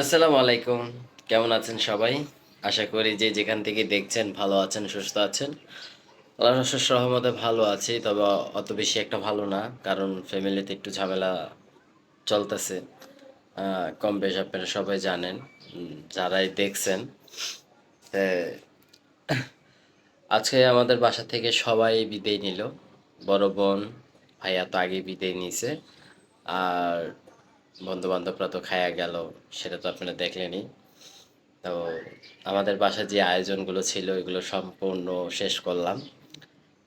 আসসালামু আলাইকুম। কেমন আছেন সবাই? আশা করি যে যেখান থেকে দেখছেন ভালো আছেন, সুস্থ আছেন। আল্লাহ রসের রহমতে ভালো আছি, তবে অত বেশি একটা ভালো না, কারণ ফ্যামিলিতে একটু ঝামেলা চলতেছে। কম বেশ আপনারা সবাই জানেন যারাই দেখছেন আজকে আমাদের বাসা থেকে সবাই বিদায় নিল। বড় বোন, ভাইয়া তো আগে বিদায় নিছে আর বন্ধু বান্ধবরা তো খায়া গেল, সেটা তো আপনারা দেখলেনই। তো আমাদের বাসায় যে আয়োজনগুলো ছিল, এগুলো সম্পূর্ণ শেষ করলাম।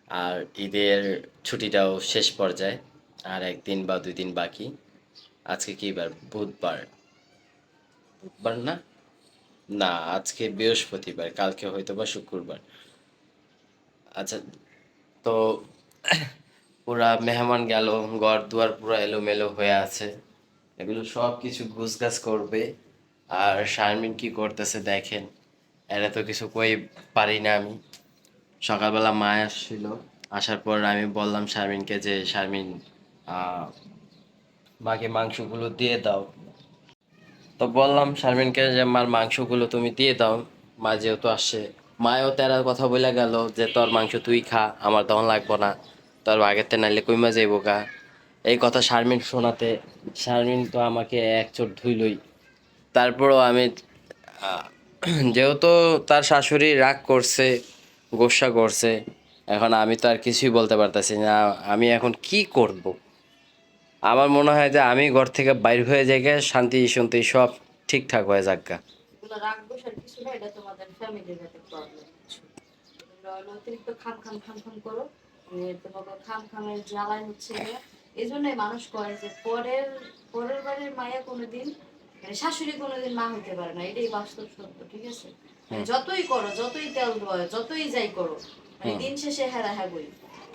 আর ঈদের ছুটিটাও শেষ পর্যায়ে, আর একদিন বা দুই দিন বাকি। আজকে কি বার বুধবার। বুধবার না? না, আজকে বৃহস্পতিবার, কালকে হয়তো বা শুক্রবার। আচ্ছা তো পুরা মেহমান গেল, ঘর দুয়ার পুরো এলোমেলো হয়ে আছে। এগুলো সব কিছু গুছগাছ করবে। আর শারমিন কি করতেছে দেখেন, এরা তো কিছু কই পারি না আমি। সকালবেলা মা আসছিল, আসার পর আমি বললাম শারমিনকে যে, শারমিন মাকে মাংসগুলো দিয়ে দাও। তো বললাম শারমিনকে যে, মার মাংসগুলো তুমি দিয়ে দাও। মা যেহেতু আসছে, মায়ও তেরা কথা বলে গেল যে, তোর মাংস তুই খা, আমার তখন লাগবো না। তোর আগের তে নাইলে কইমা যাইব গা। এই কথা শারমিন শোনাতে, শারমিন তো আমাকে এক চোট ধুইলই তারপরও আমি যেহেতু তার শাশুড়ি রাগ করছে, গোসা করছে, এখন আমি তো আর কিছুই বলতে পারতেছি না, আমি এখন কি করব আমার মনে হয় যে আমি ঘর থেকে বাইর হয়ে যাই শান্তি শান্তি সব ঠিকঠাক হয়ে যাক গা। অতিরিক্ত খাম খাম খাম খাম করো তোমাকে খাম খামের জ্বালায় হচ্ছে। এই জন্যই মানুষ কয় যে পরের পরের বাড়ির মায়া কোনোদিন মানে শাশুড়ি কোনোদিন মা হতে পারে না এটাই বাস্তব সত্য ঠিক আছে? মানে যতই করো যতই তেল ধোয় যতই যাই করো মানে দিন শেষে হেরা হ্যাঁ বই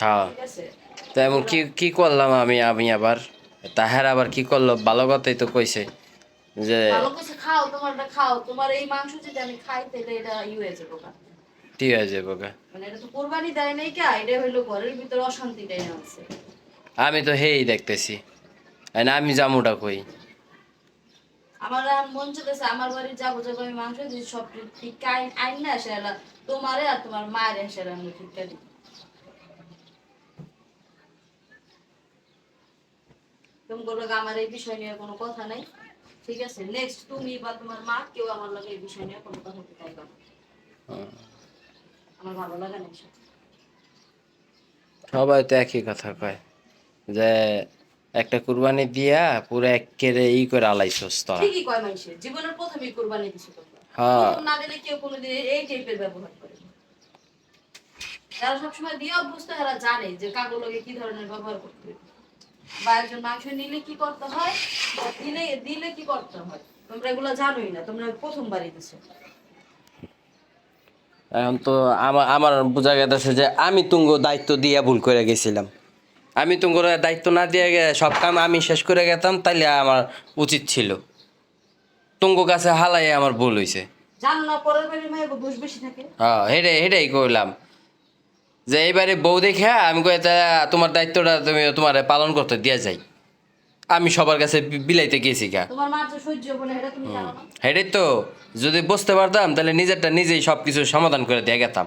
হ্যাঁ। ঠিক আছে? তো এমন কি কি করলাম আমি আমি আবার? তাহার আবার কি করল? ভালো কথাই তো কইছে যে ভালো কিছু খাও তোমারটা খাও তোমার এই মাংস যদি আমি খাই তাহলে এটা ই হয়ে যাব। ঠিক হয়ে যাব গা। মানে এটা তো কোরবানি দেয় নাই কে এটা হইল ঘরের ভিতরে অশান্তিটাই আছে আমি তো হেই দেখতেছি। না আমি জামুটা কই। আমার মন চাইতেছে আমার বাড়ি যাব যাব আমি মাংস দিই সব ঠিক আইন আইন না সেরা তোমারে আর তোমার মায়ের সেরা আমি ঠিক দিই তুমি বলল আমার এই বিষয় নিয়ে কোনো কথা নাই। ঠিক আছে নেক্সট তুমি বা তোমার মা কেউ আমার লাগে এই বিষয় নিয়ে কোনো কথা বলতে চাইবে আমার ভালো লাগে না সবাই তো একই কথা কয়। যে একটা কুরবানি দিয়া পুরো একেরে ই করে আলাইছস তোরা। ঠিকই কয় মানুষের জীবনের প্রথমেই কোরবানি দিছে তোমরা হ্যাঁ। না দিলে কেউ কোনোদিন এই টাইপের ব্যবহার করে। যারা সবসময় দিয়ে অভ্যস্ত এরা জানে যে কাকুর লগে কি ধরনের ব্যবহার করতে বা একজন মাংস নিলে কি করতে হয় দিলে দিলে কি করতে হয়? তোমরা এগুলো জানোই না তোমরা প্রথমবারই দিছো। এখন তো আমার আমার বোঝা গেছে যে আমি তুঙ্গ দায়িত্ব দিয়া ভুল করে গেছিলাম। আমি তুঙ্গর দায়িত্ব না দিয়ে সব কাম আমি শেষ করে গেতাম তাইলে আমার উচিত ছিল। তুঙ্গ কাছে হালাই আমার ভুল হয়েছে হ্যাঁ হেডে হেডেই কইলাম। যে এইবারে বউ দেখে আমি কই তা তোমার দায়িত্বটা তুমি তোমার পালন করতে দিয়া যাই। আমি সবার কাছে বিলাইতে গেছি গা। তোমার হেডেই তো যদি বুঝতে পারতাম তাহলে নিজেরটা নিজেই সব কিছু সমাধান করে দিয়ে গেতাম।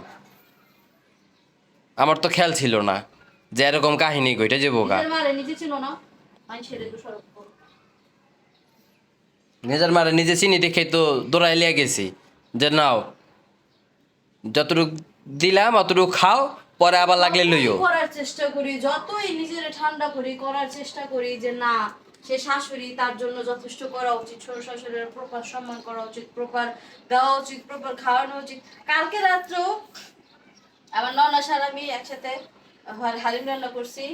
আমার তো খেয়াল ছিল না। যে এরকম কাহিনী কইটা যে বোকা। নিজের মারে নিজে চিনি দেখেই তো দৌড়াই লিয়ে গেছি। যে নাও যতটুকু দিলাম অতটুকু খাও পরে আবার লাগলে লইও। করার চেষ্টা করি যতই নিজের ঠান্ডা করি করার চেষ্টা করি যে না সে শাশুড়ি তার জন্য যথেষ্ট করা উচিত শ্বশুর শাশুড়ির প্রপার সম্মান করা উচিত প্রপার দেওয়া উচিত প্রপার খাওয়ানো উচিত। কালকে রাত্রেও আমার ননা সার আমি একসাথে হালিম রান্না করছি।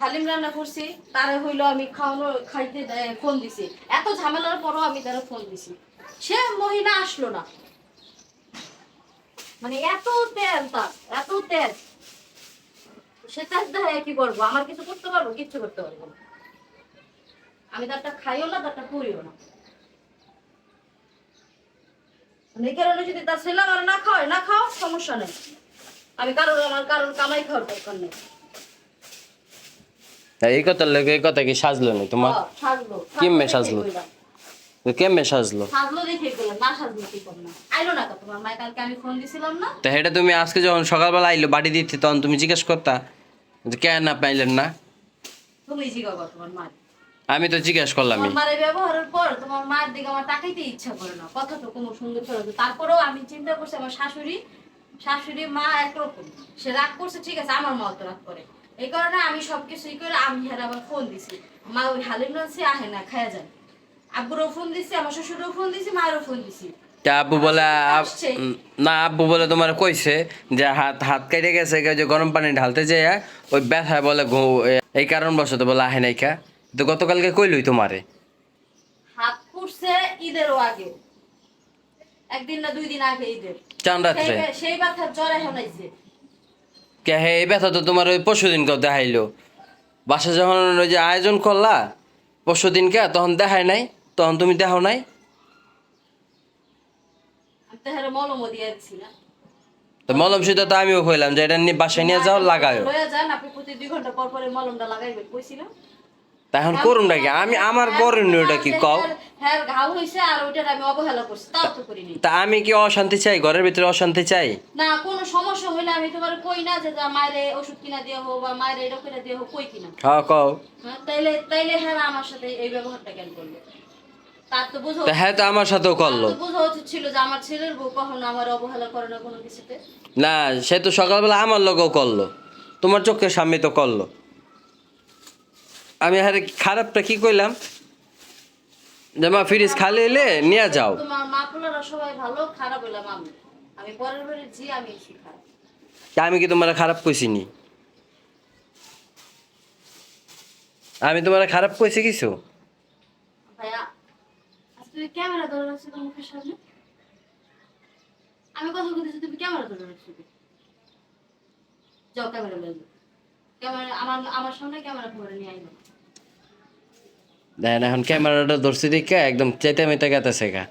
হালিম রান্না করছি, তারে হইল আমি খাওয়ানো, খাইতে ফোন দিছি। এত ঝামেলার পরও আমি তারা ফোন দিছি। সে মহিলা আসলো না। মানে এত তেল তার, এত তেল। সেটা দেখা কি করব? আমার কিছু করতে পারব? কিচ্ছু করতে পারব আমি তারটা খাইও না, তারটা করিও না। মানে যদি তার ছেলে না খাওয়ায়, না খাও সমস্যা নেই। আমি কারোর আমার কারোর কামাই খাওয়ার দরকার নেই। এই কথা লেগে এই কথা কি সাজলো না তোমার? হ্যাঁ, সাজলো। কেমনে সাজলো? কেমনে সাজলো? সাজলো দেখে গেলাম না সাজলো কি করব আইলো না তোমার মায়ের? কালকে আমি ফোন দিছিলাম না। তো তুমি আজকে যখন সকালবেলা আইলো বাড়ি দিতে তখন তুমি জিজ্ঞেস করতা যে কেন না পাইলেন না? তুমি জিগাবো তোমার মা আমি তো জিজ্ঞেস করলামই। তোমার ব্যবহারের পর তোমার মায়ের দিকে আমার তাকাইতে ইচ্ছা করে না। কথাটা কোনো সুন্দর করে তারপরেও আমি চিন্তা করছি আমার শাশুড়ি শাশুড়ি মা একরকম সে রাগ করছে ঠিক আছে আমার মা তো রাগ করে। এই কারণে আমি সবকিছুই করে আমি আর আবার ফোন দিছি। মা ওই হালিম আছে আহে না খায়া যায় আব্বুরও ফোন দিছি আমার শ্বশুরও ফোন দিছি মায়েরও ফোন দিছি। তা আব্বু বলে না আব্বু বলে তোমার কইছে যে হাত হাত কেটে গেছে যে গরম পানি ঢালতে যায় ওই ব্যথায় বলে এই কারণ বসত বলে আহে নাই খা তো গতকালকে কইলই তোমারে। হাত পুড়ছে ঈদেরও আগে একদিন না দুই দিন আগে ঈদের। চান রাত্রে? সেই- ব্যথার জ্বর এখন আইছে। কে এই ব্যথা তো তোমার ওই পরশু দিন কেউ দেখাইলো। বাসা যখন ওই যে আয়োজন করলা পরশু দিনকে তখন দেখায় নাই তখন তুমি দেখাও নাই? তো মলম সুতা তো আমিও কইলাম যে এটা নিয়ে বাসায় নিয়ে যাও লাগাও আপনি প্রতি দুই ঘণ্টা পর পরে মলমটা লাগাইবেন কইছিলাম। তা এখন করুন নাকি আমি আমার করণীয়টা কি কও? হ্যাঁ তো আমি কি অশান্তি চাই? ঘরের ভিতরে অশান্তি চাই? না কোনো সমস্যা হইলে আমি তোমার কই না যে মায়ের ওষুধ কিনা দিয়ে হোক বা মায়ের এটা কিনা দিয়ে হোক কই কিনা। হ্যাঁ কও। হ্যাঁ, তাইলে তাইলে হ্যাঁ আমার সাথে এই ব্যবহারটা কেন করল? তার তো বুঝো হ্যাঁ তো আমার সাথেও করল। তার উচিত ছিল যে আমার ছেলের বউ কখনো আমার অবহেলা করে না কোনো কিছুতে। না সে তো সকালবেলা আমার লোকও করল। তোমার চোখের সামনে তো করল। আমি আরে খারাপটা কি কইলাম? যে মা ফ্রিজ খালি এলে নিয়ে যাও। আমি। কি তোমার খারাপ কইছিনি আমি তোমার খারাপ কইছি কিছু? আমি কথা বলতেছি তুমি ক্যামেরা ধরে রাখছো যাও ক্যামেরা যাও। ক্যামেরা আমার আমার সামনে ক্যামেরা ধরে নিয়ে আইলো। দেখেন এখন ক্যামেরাটা ধরছি দেখে একদম চেতে মেতে গেতেছে গা।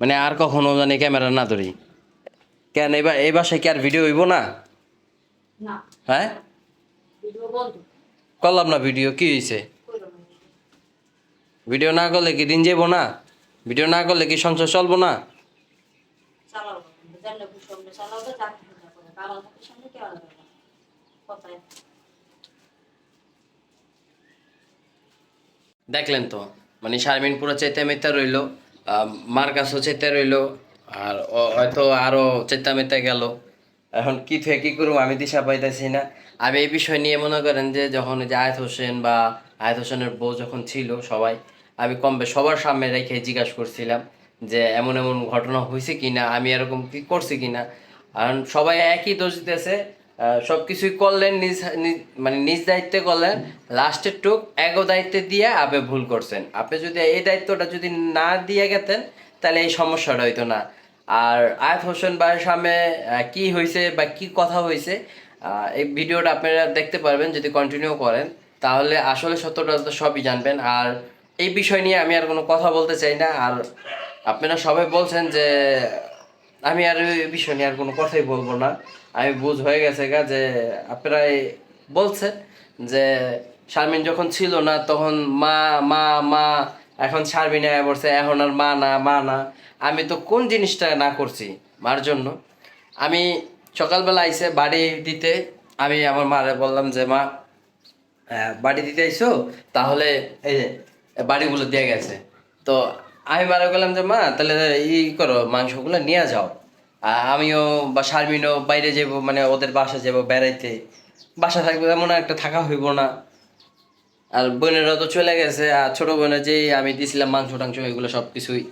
মানে আর কখনো জানি ক্যামেরা না ধরি। কেন এবার এই বাসায় কি আর ভিডিও হইব না? না। হ্যাঁ? করলাম না ভিডিও কি হয়েছে। ভিডিও না। করলে কি দিন যাব না? ভিডিও না করলে কি সংসার চলবো না? চালাও না। জানলে খুশি হবে চালাও তো চাকরি না করে আমার মুখের সামনে ক্যামেরা ধরে না কথায় দেখলেন তো মানে শারমিন পুরো চেতে মেতে রইল মার কাছেও চেতে রইল, আর হয়তো আরও চেতা মেতে গেল। এখন কি থেকে কী করব, আমি দিশা পাইতেছি না। আমি এই বিষয় নিয়ে মনে করেন যে, যখন যে আয়াত হোসেন বা আয়াত হোসেনের বউ যখন ছিল সবাই, আমি কম সবার সামনে রেখে জিজ্ঞাসা করছিলাম যে, এমন এমন ঘটনা হয়েছে কিনা, আমি এরকম কি করছি কিনা। কারণ সবাই একই দোষ দিতেছে সব কিছুই করলেন, নিজ মানে নিজ দায়িত্বে করলেন। লাস্টের টুক এগো দায়িত্বে দিয়ে আপনি ভুল করছেন। আপনি যদি এই দায়িত্বটা যদি না দিয়ে গেতেন, তাহলে এই সমস্যাটা হইতো না। আর আয়াত হোসেন ভাইয়ের সামনে কি হয়েছে বা কি কথা হয়েছে এই ভিডিওটা আপনারা দেখতে পারবেন যদি কন্টিনিউ করেন। তাহলে আসলে সত্যটা তো সবই জানবেন। আর এই বিষয় নিয়ে আমি আর কোনো কথা বলতে চাই না। আর আপনারা সবাই বলছেন যে আমি আর এই বিষয় নিয়ে আর কোনো কথাই বলব না। আমি বুঝ হয়ে গেছে গা যে আপনারা এই বলছেন যে, শারমিন যখন ছিল না, তখন মা মা মা, এখন শারমিন আয়া পড়ছে, এখন আর মা না মা না। আমি তো কোন জিনিসটা না করছি মার জন্য? আমি সকালবেলা আইসে বাড়ি দিতে, আমি আমার মারে বললাম যে, মা বাড়ি দিতে আইসো, তাহলে এই বাড়িগুলো দিয়ে গেছে। তো আমি মারা গেলাম যে, মা, তাহলে ই করো, মাংসগুলো নিয়ে যাও। আমিও বা শারমিনও বাইরে যাব মানে ওদের বাসা যাব বেড়াইতে। বাসা থাকবে এমন একটা থাকা হইব না। আর বোনেরা তো চলে গেছে, আর ছোট বোনের যে আমি দিয়েছিলাম মাংস টাংস, এগুলো সব কিছুই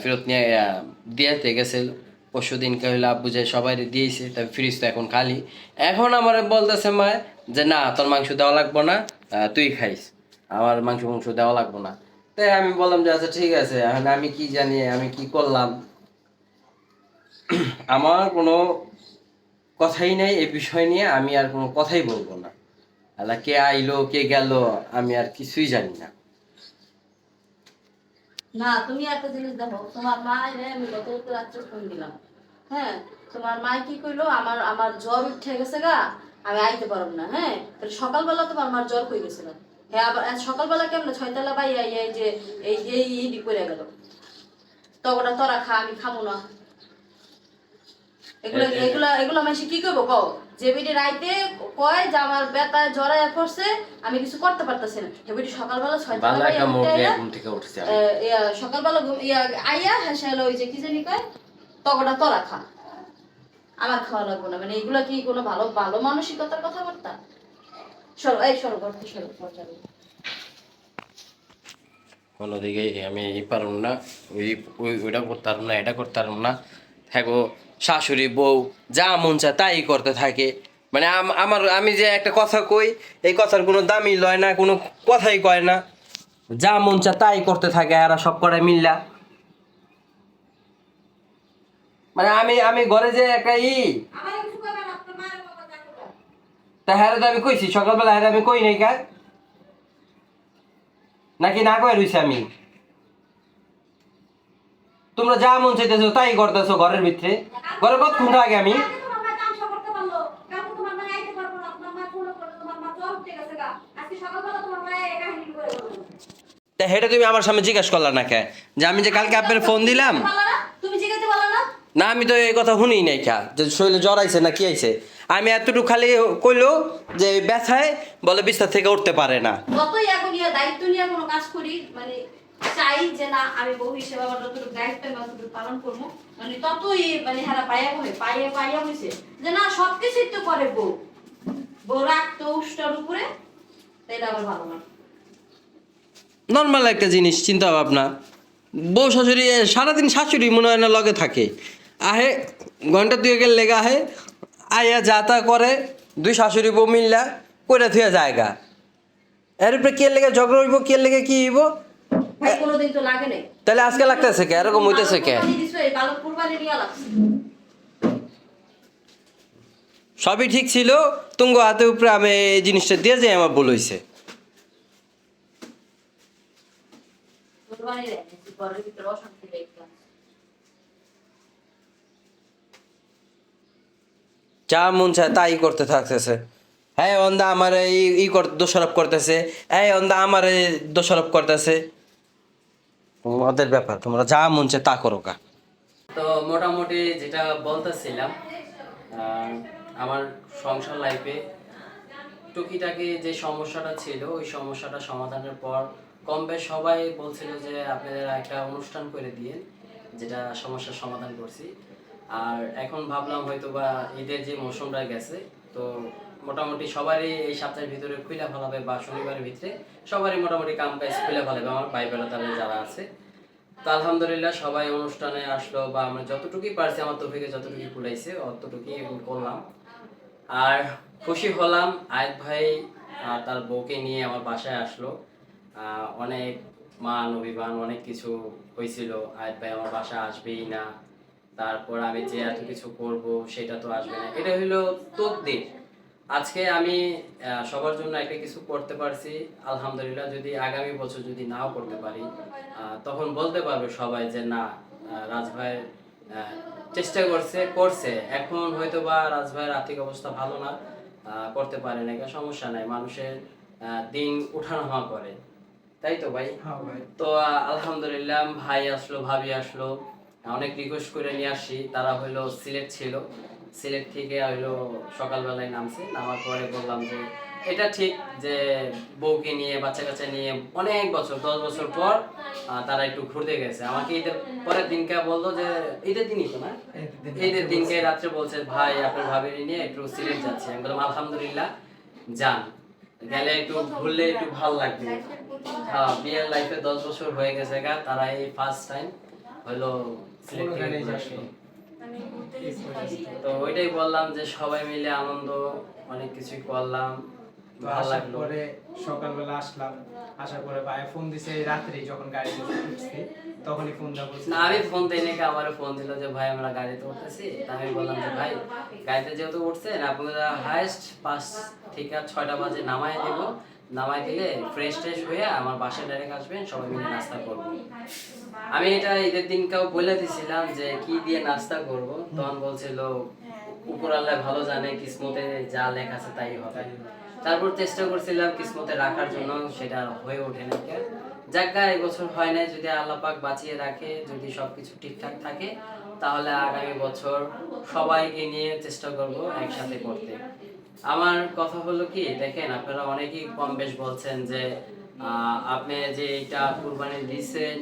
ফেরত নিয়ে দিয়েতে গেছে। পরশু দিনকে হইলে আব্বু যে সবাই দিয়েছে তাই ফ্রিজ তো এখন খালি। এখন আমার বলতেছে, মা, যে না, তোর মাংস দেওয়া লাগবো না তুই খাইস। আমার মাংস মাংস দেওয়া লাগবো না। তাই আমি বললাম যে আচ্ছা ঠিক আছে, এখন আমি কি জানি, আমি কি করলাম? আমার কোনো কথাই নাই এই বিষয় নিয়ে, আমি আর কোনো কথাই বলব না। আল্লাহ, কে আইলো, কে গেল, আমি আর কিছুই জানি না। না, তুমি একটা জিনিস দেখো, তোমার মা আমি গত রাত্রে ফোন দিলাম। হ্যাঁ তোমার মা কি কইলো, আমার আমার জ্বর উঠে গেছে গা, আমি আইতে পারব না। হ্যাঁ সকালবেলা তোমার মার জ্বর কই গেছিল? হ্যাঁ আবার সকালবেলা কেমন? ছয়তলা বাই এই যে এই এই ইডি করে গেল। তগটা তোরা খা আমি খামু না। এগুলো এ- এ- এগুলা এগুলো মানুষ কি করব কও? যে রাইতে কয় যে আমার বেতা আমি কিছু করতে পারতেছি না। এ বিডি সকালবেলা সকালবেলা ঘুম- ইয়া আইয়া হেসে হলো ওই যে কি জানি কয়? তগটা তোরা খা। আমার খাওয়া লাগবে না। মানে এগুলা কি কোনো ভালো ভালো মানসিকতার কথাবার্তা? সরো এই অন্যদিকে আমি এই পারব না ওই ওই ওইটা করতে পারব না এটা করতে পারব না। থাকো শাশুড়ি বউ যা মন চায় তাই করতে থাকে। মানে আমার আমি যে একটা কথা কই এই কথার কোনো দামই লয় না কোনো কথাই কয় না। যা মন চায় তাই করতে থাকে এরা সব করে মিল্লা। মানে আমি আমি ঘরে যে একটা ই তা হ্যাঁ তো আমি কইছি সকালবেলা হ্যাঁ আমি কই নাই কা নাকি না কয়ে রইছি আমি? তোমরা যা মন চাইতেছো তাই করতেছো ঘরের ভিতরে। ঘরে কতক্ষণ থাকে আমি? তা হেটা তুমি আমার সামনে জিজ্ঞাসা করলা না কে? যে আমি যে কালকে আপনার ফোন দিলাম? না? আমি তো এই কথা শুনি নাই কা? যে শরীরে জ্বর আইছে না কি আইছে? আমি এতটুকু খালি কইলো যে ব্যথায় বলে বিস্তার থেকে উঠতে পারে না। যতই এখন ইয়া দায়িত্ব নিয়ে কোনো কাজ করি মানে চাই যে না আমি বউ হিসেবে আমার যতটুকু দায়িত্ব আমি পালন করব। মানে ততই মানে হারা পাইয়া হয়ে পাইয়া পাইয়া হয়েছে যে না সব কিছুই তো করে বউ। বউ রাখতো উষ্টার উপরে তাই আমার ভালো না। নর্মাল একটা জিনিস চিন্তা ভাবনা বউ শাশুড়ি সারাদিন শাশুড়ি মনে হয় না লগে থাকে। আহে ঘণ্টা দুয়েকের লেগে আহে আয়া যা তা করে দুই শাশুড়ি বউ মিল্লা কইরা থুয়া জায়গা এর উপরে কে লেগে ঝগড়া হইব কে লেগে কি হইব? তাহলে আজকে লাগতেছে কে? এরকম হইতেছে কে? সবই ঠিক ছিল তুঙ্গ হাতে উপরে আমি এই জিনিসটা দিয়ে যাই আমার ভুল হইছে। কুরবানি রেখেছি ঘরের ভিতরে অশান্তি যা মন চায় তাই করতে থাকতেছে। হ্যাঁ অন্দা আমার এই ই দোষারোপ করতেছে। হ্যাঁ অন্দা আমার দোষারোপ করতেছে। তোমাদের ব্যাপার, তোমরা যা মন চায় তা করো কা তো মোটামুটি যেটা বলতেছিলাম আমার সংসার লাইফে টুকিটাকি যে সমস্যাটা ছিল, ওই সমস্যাটা সমাধানের পর কম বেশ সবাই বলছিল যে আপনারা একটা অনুষ্ঠান করে দিয়ে যেটা সমস্যার সমাধান করছি। আর এখন ভাবলাম হয়তো বা ঈদের যে মৌসুমটা গেছে, তো মোটামুটি সবারই এই সপ্তাহের ভিতরে খুলে ফেলাবে বা শনিবারের ভিতরে সবারই মোটামুটি কাম কাজ খুলে ফেলাবে আমার ভাই বেলা তারা যারা আছে। তো আলহামদুলিল্লাহ সবাই অনুষ্ঠানে আসলো বা আমরা যতটুকুই পারছি, আমার তফিকে যতটুকুই কুলাইছে, অতটুকুই করলাম। আর খুশি হলাম, আয়েদ ভাই তার বউকে নিয়ে আমার বাসায় আসলো। অনেক মান, অভিমান, অনেক কিছু হয়েছিল আয়েদ ভাই আমার বাসায় আসবেই না। তারপর আমি যে এত কিছু করব সেটা তো আসবে না। এটা হলো তকদির। আজকে আমি সবার জন্য একটা কিছু করতে পারছি। আলহামদুলিল্লাহ যদি আগামী বছর যদি নাও করতে পারি তখন বলতে পারবে সবাই যে না আহ, রাজ ভাই চেষ্টা করছে করছে। এখন হয়তো বা রাজ ভাইয়ের আর্থিক অবস্থা ভালো না আহ, করতে পারে না এটা সমস্যা নাই। মানুষের দিন উঠানামা করে। তাই তো ভাই? হ্যাঁ তো আলহামদুলিল্লাহ ভাই আসলো ভাবি আসলো। অনেক রিকোয়েস্ট করে নিয়ে আসি। তারা হইল সিলেট ছিল। সিলেট থেকে হইল সকালবেলায় নামছে। নামার পরে বললাম যে এটা ঠিক যে বউকে নিয়ে বাচ্চা কাচ্চা নিয়ে অনেক বছর দশ বছর পর তারা একটু ঘুরতে গেছে। আমাকে ঈদের পরের দিনকে বলল যে ঈদের দিনই তো না? ঈদের দিনকে রাত্রে বলছে। ভাই আপনার ভাবির নিয়ে একটু সিলেট যাচ্ছি। আমি বললাম আলহামদুলিল্লাহ যান। গেলে একটু ঘুরলে একটু ভালো লাগবে। হ্যাঁ বিয়ের লাইফে দশ বছর হয়ে গেছে গা তারা এই ফার্স্ট টাইম হলো ওখানে time। তো ওইটাই বললাম যে সবাই মিলে আনন্দ অনেক কিছুই করলাম ভালো লাগল। পরে সকালবেলা আসলাম আসার পরে ভাই ফোন দিছে রাত্রে যখন গাড়িতে উঠছি তখনই ফোন দেওয়া বলছে। না আমি ফোন দিই নাকি আমার ফোন দিল যে ভাই আমরা গাড়িতে উঠতেছি। আমি বললাম যে ভাই গাড়িতে যেহেতু উঠছেন আপনারা হাইস্ট পাঁচ থেকে ছয়টা বাজে নামাই দেব। নামাই দিলে ফ্রেশ ট্রেশ হয়ে আমার বাসায় ডাইরেক্ট আসবেন, সবাই মিলে নাস্তা করব। আমি এটা ঈদের বলে দিছিলাম যে কি দিয়ে নাস্তা করব। তখন বলছিল, উপর আল্লাহ ভালো জানে, কিসমতে যা লেখা আছে তাই হবে। তারপর চেষ্টা করছিলাম কিসমতে রাখার জন্য, সেটা হয়ে ওঠে না যাজ্ঞা এই বছর হয় না যদি আল্লাহ পাক বাঁচিয়ে রাখে, যদি সবকিছু ঠিকঠাক থাকে, তাহলে আগামী বছর সবাইকে নিয়ে চেষ্টা করব একসাথে করতে। আমার কথা হলো কি, দেখেন, আপনারা অনেকেই কম বেশ বলছেন যে আপনি যে এটা কুরবানি দিচ্ছেন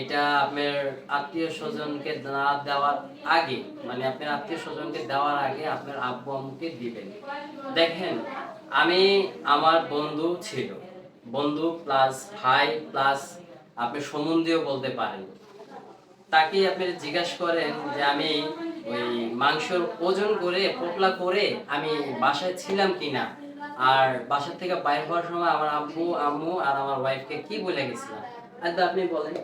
এটা আপনার আত্মীয় স্বজনকে না দেওয়ার আগে মানে আপনার আত্মীয় স্বজনকে দেওয়ার আগে আপনার আব্বু আম্মুকে দিবেন। দেখেন, আমি আমার বন্ধু ছিল, বন্ধু প্লাস ভাই প্লাস আপনি সম্বন্ধীয় বলতে পারেন। তাকে আপনি জিজ্ঞাসা করেন যে আমি ওই মাংসর ওজন করে, পোটলা করে আমি বাসায় ছিলাম কিনা? আর বাসা থেকে বাইর হওয়ার সময় আমার আব্বু, আম্মু আর আমার ওয়াইফকে কি বলে গেছিলাম? আর আপনি বলেন।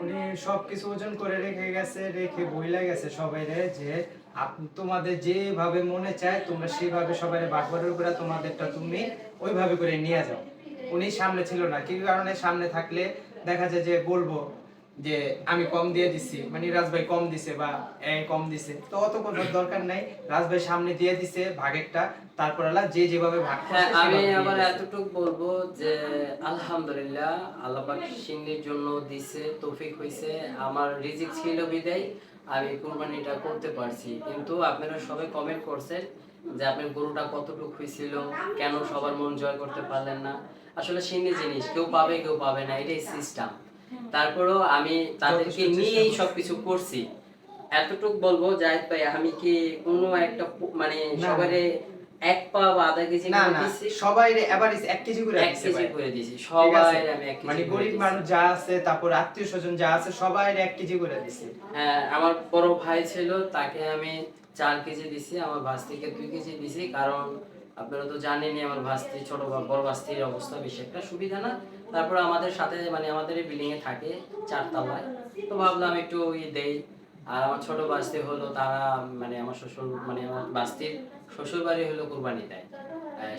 উনি সবকিছু ওজন করে রেখে গেছে, রেখে বইলা গেছে সবাইরে যে তোমাদের যেভাবে মনে চায়, তোমরা সেভাবে সবাই বাটবারের করে তোমাদেরটা তুমি ওইভাবে করে নিয়ে যাও। উনি সামনে ছিল না। কি কারণে সামনে থাকলে দেখা যায় যে বলব যে আমি কম দিয়ে দিছি মানে রাজভাই কম দিছে বা কম দিছে। তো অত কোনো দরকার নাই রাজভাই সামনে দিয়ে দিছে ভাগেরটা তারপর আল্লাহ যে যেভাবে ভাগ হ্যাঁ আমি আবার। এতটুকু বলব যে আলহামদুলিল্লাহ আল্লাহ পাক সিন্ধির জন্য দিছে তৌফিক হইছে আমার রিজিক ছিল বিদায় আমি কুরবানিটা করতে পারছি। কিন্তু আপনারা সবাই কমেন্ট করছেন যে আপনার গরুটা কতটুকু হয়েছিল কেন সবার মন জয় করতে পারলেন না? আসলে সিন্ধি জিনিস কেউ পাবে কেউ পাবে না এটাই সিস্টেম তারপরেও আমি তাদেরকে নিয়েই। সবকিছু করছি। এতটুক বলব জাহিদ ভাই আমি কি কোনো একটা মানে সবারে এক পা বা আধা কেজি না না সবাই এভারেজ এক কেজি করে এক কেজি করে সবাই আমি এক কেজি মানে গরিব মানুষ যা আছে তারপর আত্মীয় স্বজন যা আছে সবাই এক কেজি করে দিছে। হ্যাঁ আমার বড় ভাই ছিল তাকে আমি চার কেজি দিছি আমার ভাস্তিকে দুই কেজি দিছি কারণ আপনারা তো জানেনই আমার ভাস্তি, ছোট বড় ভাস্তির অবস্থা বেশি একটা সুবিধা না? তারপর আমাদের সাথে মানে আমাদের এই বিল্ডিং এ থাকে চারতলায়। তো ভাবলাম একটু ই দেই। আর আমার ছোট বাস্তি হলো, তারা মানে আমার শ্বশুর মানে আমার বাস্তির শ্বশুর বাড়ি হলো কুরবানি দেয়।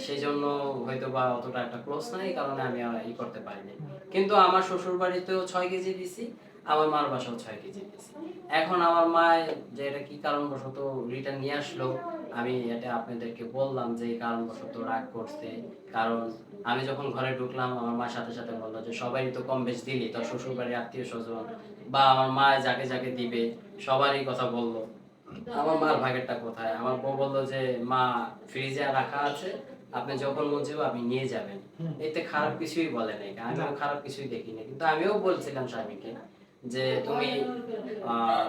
সেই জন্য হয়তো বা অতটা একটা ক্লোজ নাই, কারণে আমি ই করতে পারিনি। কিন্তু আমার শ্বশুর বাড়িতেও ছয় কেজি দিছি, আমার মার বাসাও ছয় কেজি দিছি। এখন আমার মা যে এটা কি কারণবশত রিটার্ন নিয়ে আসলো আমি এটা আপনাদেরকে বললাম যে এই কারণবশত রাগ করছে। কারণ আমি যখন ঘরে ঢুকলাম আমার মার সাথে সাথে বলল যে সবাই তো কম বেশ দিলি তোর শ্বশুর বাড়ির আত্মীয় স্বজন বা আমার মা যাকে যাকে দিবে সবারই কথা বলল। আমার মার ভাগেরটা কোথায়? আমার বউ বলল যে মা ফ্রিজে রাখা আছে আপনি যখন মন চাইবে আপনি নিয়ে যাবেন। এতে খারাপ কিছুই বলে নাই। আমিও খারাপ কিছুই দেখিনি। কিন্তু আমিও বলছিলাম স্বামীকে যে তুমি আহ,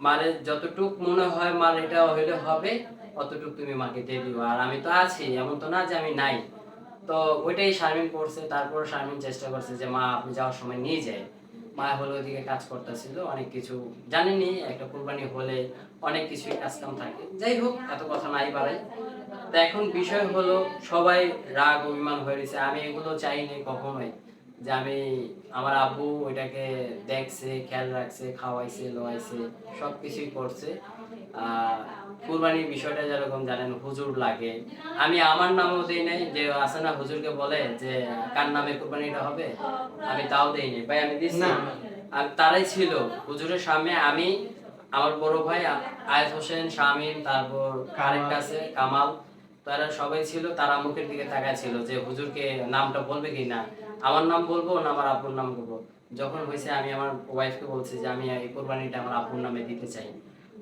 মারে যতটুক মনে হয় মার এটা হইলে হবে অতটুক তুমি মাকে দিয়ে দিও আর আমি তো আছি, এমন তো না যে আমি নাই। তো ওইটাই শারমিন করছে তারপর শারমিন চেষ্টা করছে যে, মা, আপনি যাওয়ার সময় নিয়ে যায় মা হলো ওইদিকে কাজ করতেছিল, অনেক কিছু জানেনি, একটা কোরবানি হলে অনেক কিছুই কাজ কাম থাকে। যাই হোক, এত কথা নাই বাড়াই। তো এখন বিষয় হলো, সবাই রাগ অভিমান হয়ে রয়েছে। আমি এগুলো চাইনি কখনোই। যে আমি আমার আব্বু ওইটাকে দেখছে খেয়াল রাখছে খাওয়াইছে লোয়াইছে সব কিছুই করছে কুরবানির বিষয়টা যেরকম জানেন হুজুর লাগে। আমি আমার নামও দেই নাই যে আছে না হুজুরকে বলে যে কার নামে কুরবানিটা হবে? আমি তাও দেই নাই। ভাই আমি দিচ্ছি না। আর তারাই ছিল হুজুরের সামনে আমি আমার বড় ভাই আ- আয়েত হোসেন শামিম তারপর আরেকটা আছে কামাল তারা সবাই ছিল তারা মুখের দিকে তাকায় ছিল যে হুজুরকে নামটা বলবে কি না? আমার নাম বলব, না আমার আব্বুর নাম বলব। যখন হয়েছে আমি আমার ওয়াইফকে বলছি যে, আমি এই কোরবানিটা আমার আব্বুর নামে দিতে চাই।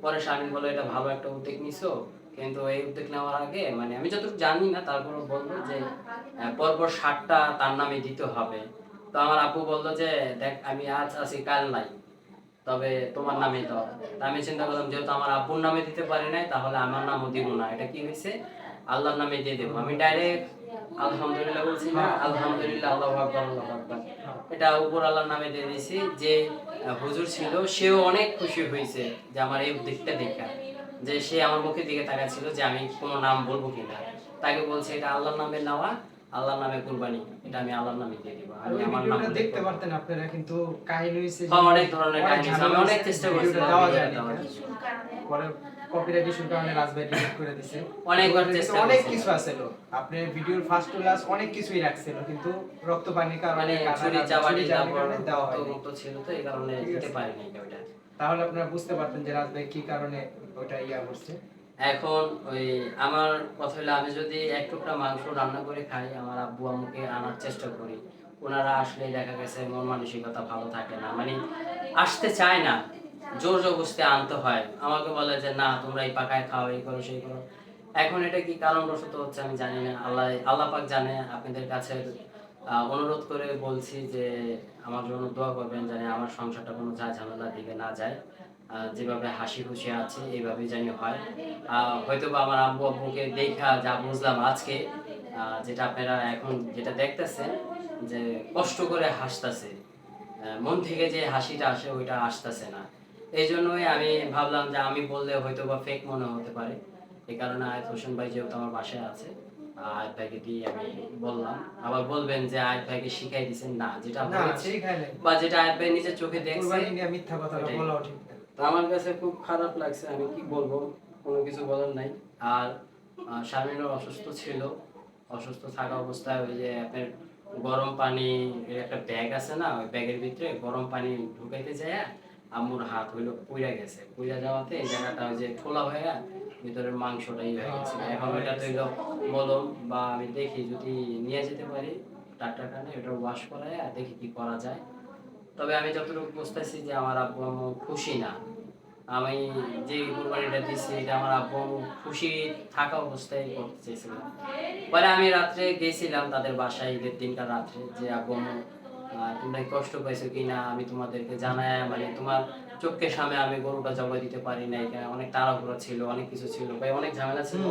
পরে শামিম বলল, এটা ভালো একটা উদ্যোগ নিছো। কিন্তু এই উদ্যোগ নেওয়ার আগে মানে আমি যতটুকু জানি না তারপর বলল যে পরপর ষাটটা তার নামে দিতে হবে। তো আমার আব্বু বলল যে, দেখ, আমি আজ আছি, কাল নাই। তবে তোমার নামে তা আমি চিন্তা করলাম, যেহেতু আমার আব্বুর নামে দিতে পারি নাই, তাহলে আমার নামও দিব না। এটা কি হয়েছে? আল্লাহর নামে দিয়ে দেবো। আমি ডাইরেক্ট আলহামদুলিল্লাহ বলছি না আলহামদুলিল্লাহ আল্লাহ আকবার আল্লাহ আকবার। এটা উপর আল্লাহর নামে দিয়ে দিয়েছি যে হুজুর ছিল সেও অনেক খুশি হয়েছে যে আমার এই দিকটা দেখা। যে সে আমার মুখের দিকে তাকাচ্ছিল যে আমি কোনো নাম বলব কিনা। তাকে বলছে এটা আল্লাহর নামে নেওয়া আল্লাহর নামে কুরবানি। এটা আমি আল্লাহর নামে দিয়ে দিব। আমি আমার নাম দেখতে পারতেন আপনারা কিন্তু কাহিনী হইছে যে হ্যাঁ, অনেক ধরনের কাহিনী আমি অনেক চেষ্টা করছিলাম দেওয়া। হ্যাঁ। পরে কপিরাইট ইস্যুর কারণে রাজভাই ডিলিট করে দিছে। অনেকবার চেষ্টা অনেক কিছু আছে আপনি ভিডিওর ফার্স্ট টু লাস্ট অনেক কিছুই রাখছিল কিন্তু রক্ত পানির কারণে মানে তারপর কারণে দেওয়া মুক্ত ছিল তো এই কারণে দিতে। পারিনি ওইটা। তাহলে আপনারা বুঝতে পারতেন যে রাজভাই কি কারণে ওটা ইয়া করছে। এখন ওই আমার কথা হলো আমি যদি এক টুকরা মাংস রান্না করে খাই আমার আব্বু আম্মুকে আনার চেষ্টা করি। ওনারা আসলে দেখা গেছে মন মানসিকতা ভালো থাকে না। মানে আসতে চায় না। জোর জবরদস্তি আনতে হয়। আমাকে বলে যে, না, তোমরা এই পাকায় খাও, এই করো, সেই করো। এখন এটা কি কারণবশত হচ্ছে আমি জানি না। আল্লাহ আল্লাহ পাক জানে, আপনাদের কাছে অনুরোধ করে বলছি যে, আমার জন্য দোয়া করবেন জানি আমার সংসারটা কোনো যা ঝামেলার দিকে না যায়। যেভাবে হাসি খুশি আছে, এইভাবেই জানি হয়। হয়তো বা আমার আব্বু আব্বুকে দেখা যা বুঝলাম আজকে যেটা আপনারা এখন যেটা দেখতেছেন, যে কষ্ট করে হাসতেছে। মন থেকে যে হাসিটা আসে, ওইটা আসতেছে না। এই জন্যই আমি ভাবলাম যে আমি বললে হয়তো বা ফেক মনে হতে পারে। এই কারণে আয়ত হোসেন ভাই যেহেতু আমার বাসায় আছে আয়ত ভাইকে দিয়ে আমি বললাম। আবার বলবেন যে আয়ত ভাইকে শিখাই না যেটা বা যেটা আয়ত ভাই নিজের চোখে দেখছে মিথ্যা কথা ওটাই। ঠিক তো আমার কাছে খুব খারাপ লাগছে আমি কি বলব? কোনো কিছু বলার নাই। আর আহ, অসুস্থ ছিল। অসুস্থ থাকা অবস্থায় ওই যে আপনার গরম পানি একটা ব্যাগ আছে না ওই ব্যাগের ভিতরে গরম পানি ঢুকাইতে যায় আম্মুর হাত হইল পুইরা গেছে। পুইরা যাওয়াতে এই জায়গাটা ওই যে ঠোলা হয়ে ভিতরের মাংসটাই হয়ে গেছে। এখন ওইটা তৈল মলম বা আমি দেখি যদি নিয়ে যেতে পারি, ডাক্তার খানে ওটা ওয়াশ করায় আর দেখি কি করা যায়। তবে আমি যতটুকু বুঝতেছি যে আমার আব্বু আম্মু খুশি না। আমি যে কোরবানিটা দিচ্ছি এটা আমার আব্বু খুশি থাকা অবস্থায় করতে চেয়েছিলাম পরে আমি রাত্রে গেছিলাম তাদের বাসায় ঈদের দিনটা রাত্রে, যে আব্বু তোমরা কষ্ট পাইছো কি না আমি তোমাদেরকে জানাই মানে তোমার চোখের সামনে আমি গরুটা জবাই দিতে পারি নাই অনেক তাড়াহুড়ো ছিল অনেক কিছু ছিল ভাই অনেক ঝামেলা ছিল।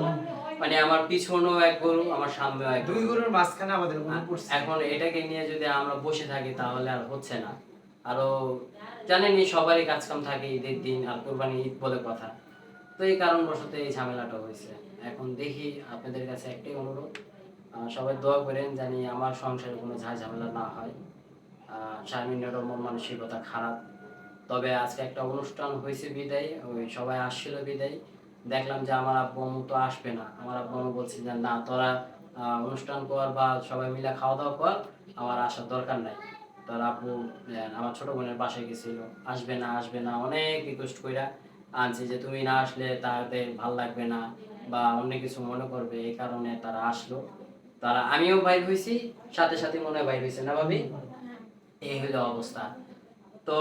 মানে আমার পিছনেও এক গরু আমার সামনেও এক দুই গরুর মাঝখানে আমাদের এখন এটাকে নিয়ে যদি আমরা বসে থাকি তাহলে আর হচ্ছে না। আরও জানেনই সবারই কাজকাম থাকে ঈদের দিন আর কোরবানি ঈদ বলে কথা। তো এই কারণবশত এই ঝামেলাটা হয়েছে। এখন দেখি আপনাদের কাছে একটাই অনুরোধ। সবাই দোয়া করেন জানি আমার সংসারে কোনো ঝাঁ ঝামেলা না হয়। আহ, শারমিনেরও মন মানসিকতা খারাপ। তবে আজকে একটা অনুষ্ঠান হয়েছে বিদায় ওই সবাই আসছিল বিদায়। দেখলাম যে আমার আব্বু তো আসবে না। আমার আব্বু বলছে যে না তোরা অনুষ্ঠান কর বা সবাই মিলে খাওয়া দাওয়া কর আমার আসার দরকার নাই। তার আব্বু আমার ছোট বোনের বাসায় গেছিল। আসবে না আসবে না। অনেক রিকোয়েস্ট কইরা আনছে যে তুমি না আসলে তাদের ভালো লাগবে না বা অন্য কিছু মনে করবে এই কারণে তারা আসলো। তারা আমিও বাইর হয়েছি সাথে সাথে মনে বাইর হয়েছে না ভাবি? এই হলো অবস্থা। তো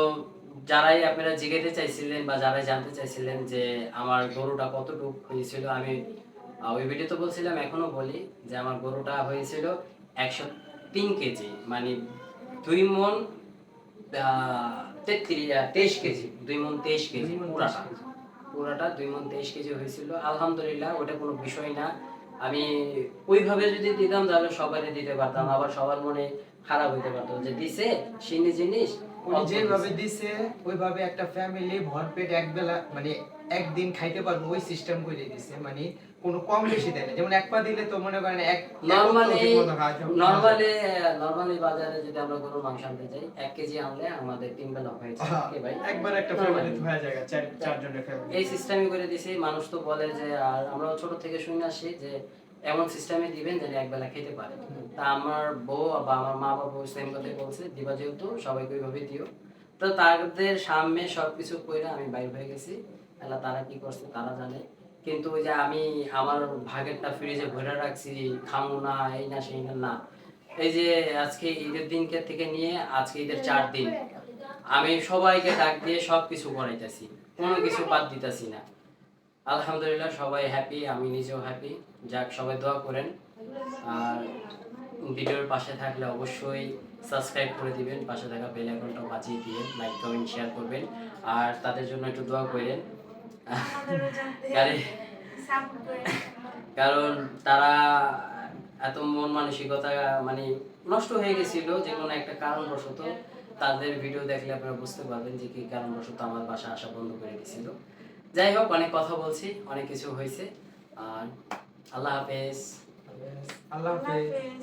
যারাই আপনারা জিজ্ঞেতে চাইছিলেন বা যারাই জানতে চাইছিলেন যে আমার গরুটা কতটুকু হয়েছিল আমি ওই ভিডিওতে বলছিলাম এখনও বলি যে আমার গরুটা হয়েছিল একশো তিন কেজি মানে দুই মন তেইশ কেজি দুই মন তেইশ কেজি পুরাটা। 23 কেজি। পুরাটা দুই মন তেইশ কেজি হয়েছিল। আলহামদুলিল্লাহ ওটা কোনো বিষয় না। আমি ওইভাবে যদি দিতাম তাহলে সবাই দিতে পারতাম আবার সবার মনে খারাপ হইতে পারতো। যে দিছে সিনি জিনিস উনি যেভাবে দিছে। ওইভাবে একটা ফ্যামিলি ভরপেট এক বেলা মানে একদিন খাইতে পারব ওই সিস্টেম করে দিছে। মানে কোনো কম বেশি দেয় না। যেমন এক পা দিলে তো মনে করেন এক নরমালি। নরমালি নরমালি বাজারে যদি আমরা গরুর মাংস আনতে যাই এক কেজি আনলে আমাদের তিন বেলা হয়ে যায়। ভাই? একবার একটা। ফ্যামিলি হয়ে যায় চার চারজনের ফ্যামিলি এই সিস্টেমই করে দিছি মানুষ তো বলে যে আর আমরা ছোট থেকে শুনে আসি যে এমন সিস্টেমে দিবেন যেন একবেলা খেতে পারে তা আমার বউ বা আমার মা বাবা সেম কথাই বলছে, দিবা যেহেতু, সবাইকে ওইভাবে দিও। তো তাদের সামনে সবকিছু কইরা আমি বাইর হয়ে গেছি। তাহলে তারা কি করছে তারা জানে। কিন্তু ওই যে আমি আমার ভাগেরটা ফ্রিজে ভরে রাখছি, খামু না, এই না, সেই না না। এই যে আজকে ঈদের দিনকে থেকে নিয়ে আজকে ঈদের চার দিন, আমি সবাইকে ডাক দিয়ে সব কিছু করাইতেছি। কোনো কিছু বাদ দিতেছি না। আলহামদুলিল্লাহ সবাই হ্যাপি আমি নিজেও হ্যাপি যাক সবাই দোয়া করেন। আর ভিডিওর পাশে থাকলে অবশ্যই সাবস্ক্রাইব করে দিবেন। পাশে থাকা বেল আইকনটা বাজিয়ে দিয়ে লাইক কমেন্ট শেয়ার করবেন। আর তাদের জন্য একটু দোয়া করেন। কারণ তারা এত মন মানসিকতা মানে নষ্ট হয়ে গেছিল যে কোনো একটা কারণবশত। তাদের ভিডিও দেখলে আপনারা বুঝতে পারবেন যে কি কারণবশত আমার বাসা আসা বন্ধ করে দিয়েছিল যাই হোক অনেক কথা বলছি অনেক কিছু হয়েছে। আর আল্লাহ হাফেজ। আল্লাহ হাফেজ।